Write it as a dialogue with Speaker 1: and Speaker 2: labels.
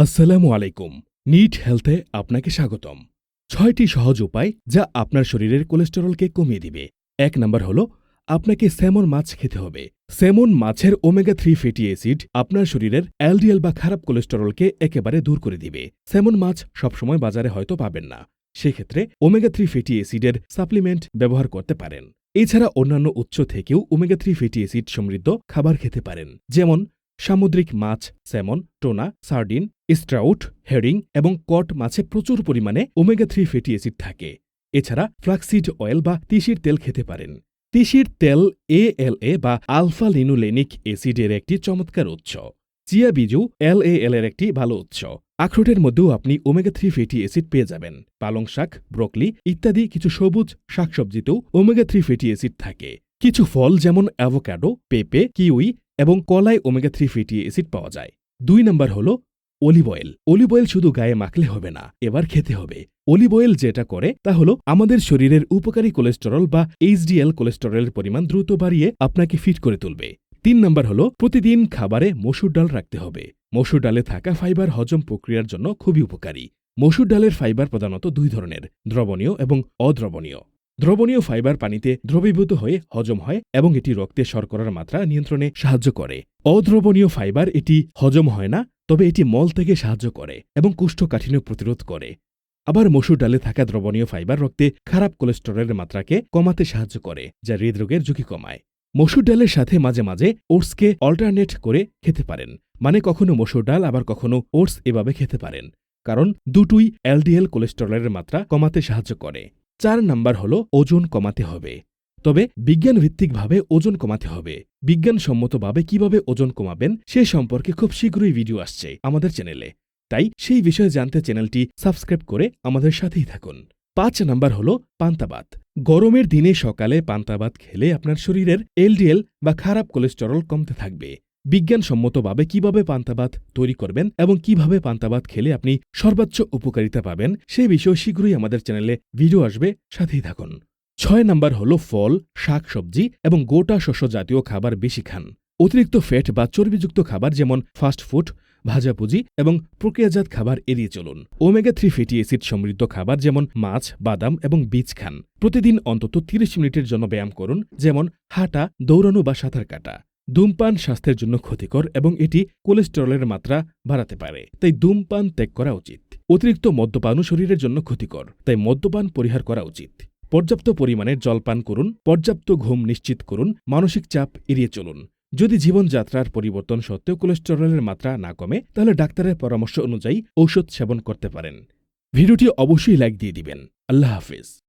Speaker 1: আসসালামু আলাইকুম। নিট হেলথে আপনাকে স্বাগতম। ছয়টি সহজ উপায় যা আপনার শরীরের কোলেস্টেরলকে কমিয়ে দিবে। এক নম্বর হল, আপনাকে স্যামন মাছ খেতে হবে। স্যামন মাছের ওমেগা থ্রি ফ্যাটি অ্যাসিড আপনার শরীরের এলডিএল বা খারাপ কোলেস্টেরলকে একেবারে দূর করে দিবে। স্যামন মাছ সবসময় বাজারে হয়তো পাবেন না। সেক্ষেত্রে ওমেগা থ্রি ফ্যাটি অ্যাসিডের সাপ্লিমেন্ট ব্যবহার করতে পারেন। এছাড়া অন্যান্য উৎস থেকেও ওমেগা থ্রি ফ্যাটি অ্যাসিড সমৃদ্ধ খাবার খেতে পারেন। যেমন সামুদ্রিক মাছ, salmon, tuna, sardine, trout, herring এবং কট মাছে প্রচুর পরিমাণে ওমেগা থ্রি ফ্যাটি অ্যাসিড থাকে। এছাড়া ফ্লাক্সিড অয়েল বা তিসির তেল খেতে পারেন। তিসির তেল এএলএ বা আলফা লিনুলেনিক অ্যাসিডের একটি চমৎকার উৎস। চিয়া বিজু এলএএল এর একটি ভালো উৎস। আখরোটের মধ্যেও আপনি ওমেগা থ্রি ফ্যাটি অ্যাসিড পেয়ে যাবেন। পালং শাক, ব্রকলি ইত্যাদি কিছু সবুজ শাকসবজিতেও ওমেগা থ্রি ফ্যাটি অ্যাসিড থাকে। কিছু ফল যেমন অ্যাভোক্যাডো পেঁপে, কিউই এবং কলায় ওমেগা থ্রি ফ্যাটি অ্যাসিড পাওয়া যায়। দুই নম্বর হল অলিভ অয়েল। অলিভ অয়েল শুধু গায়ে মাখলে হবে না, এবার খেতে হবে। অলিভ অয়েল যেটা করে, তা হল আমাদের শরীরের উপকারী কোলেস্টেরল বা এইচডিএল কোলেস্টেরলের পরিমাণ দ্রুত বাড়িয়ে আপনাকে ফিট করে তুলবে। তিন নম্বর হল প্রতিদিন খাবারে মসুর ডাল রাখতে হবে। মসুর ডালে থাকা ফাইবার হজম প্রক্রিয়ার জন্য খুবই উপকারী। মসুর ডালের ফাইবার প্রধানত দুই ধরনের, দ্রবণীয় এবং অদ্রবণীয়। দ্রবণীয় ফাইবার পানিতে দ্রবীভূত হয়ে হজম হয় এবং এটি রক্তে শর্করার মাত্রা নিয়ন্ত্রণে সাহায্য করে। অদ্রবণীয় ফাইবার এটি হজম হয় না, তবে এটি মল থেকে সাহায্য করে এবং কুষ্ঠকাঠিন্য প্রতিরোধ করে। আবার মসুর ডালে থাকা দ্রবণীয় ফাইবার রক্তে খারাপ কোলেস্টেরলের মাত্রাকে কমাতে সাহায্য করে, যা হৃদরোগের ঝুঁকি কমায়। মসুর ডালের সাথে মাঝে মাঝে ওটসকে অল্টারনেট করে খেতে পারেন মানে কখনো মসুর ডাল, আবার কখনো ওটস এভাবে খেতে পারেন, কারণ দুটোই এলডিএল কোলেস্টেরলের মাত্রা কমাতে সাহায্য করে। চার নাম্বার হল ওজন কমাতে হবে। তবে বিজ্ঞান ভিত্তিকভাবে ওজন কমাতে হবে। বিজ্ঞানসম্মতভাবে কীভাবে ওজন কমাবেন সে সম্পর্কে খুব শীঘ্রই ভিডিও আসছে আমাদের চ্যানেলে। তাই সেই বিষয়ে জানতে চ্যানেলটি সাবস্ক্রাইব করে আমাদের সাথেই থাকুন। পাঁচ নাম্বার হল পান্তাবাত। গরমের দিনে সকালে পান্তাবাত খেলে আপনার শরীরের এলডিএল বা খারাপ কোলেস্টেরল কমতে থাকবে। বিজ্ঞানসম্মতভাবে কীভাবে পান্তাবাত তৈরি করবেন এবং কীভাবে পান্তাবাত খেলে আপনি সর্বোচ্চ উপকারিতা পাবেন, সেই বিষয়ে শীঘ্রই আমাদের চ্যানেলে ভিডিও আসবে, সাথেই থাকুন। ছয় নম্বর হল ফল, শাক, সবজি এবং গোটা শস্য জাতীয় খাবার বেশি খান। অতিরিক্ত ফ্যাট বা চর্বিযুক্ত খাবার যেমন ফাস্ট ফুড ভাজাপুজি এবং প্রক্রিয়াজাত খাবার এড়িয়ে চলুন। ওমেগা থ্রি ফ্যাটি অ্যাসিড সমৃদ্ধ খাবার যেমন মাছ, বাদাম এবং বীজ খান। প্রতিদিন অন্তত তিরিশ মিনিটের জন্য ব্যায়াম করুন, যেমন হাঁটা, দৌড়ানো বা সাঁতার কাটা। ধূমপান স্বাস্থ্যের জন্য ক্ষতিকর এবং এটি কোলেস্টেরলের মাত্রা বাড়াতে পারে। তাই ধূমপান ত্যাগ করা উচিত। অতিরিক্ত মদ্যপানও শরীরের জন্য ক্ষতিকর। তাই মদ্যপান পরিহার করা উচিত। পর্যাপ্ত পরিমাণে জল পান করুন, পর্যাপ্ত ঘুম নিশ্চিত করুন, মানসিক চাপ এড়িয়ে চলুন। যদি জীবনযাত্রার পরিবর্তন সত্ত্বেও কোলেস্টেরলের মাত্রা না কমে, তাহলে ডাক্তারের পরামর্শ অনুযায়ী ঔষধ সেবন করতে পারেন। ভিডিওটি অবশ্যই লাইক দিয়ে দিবেন। আল্লাহ হাফিজ।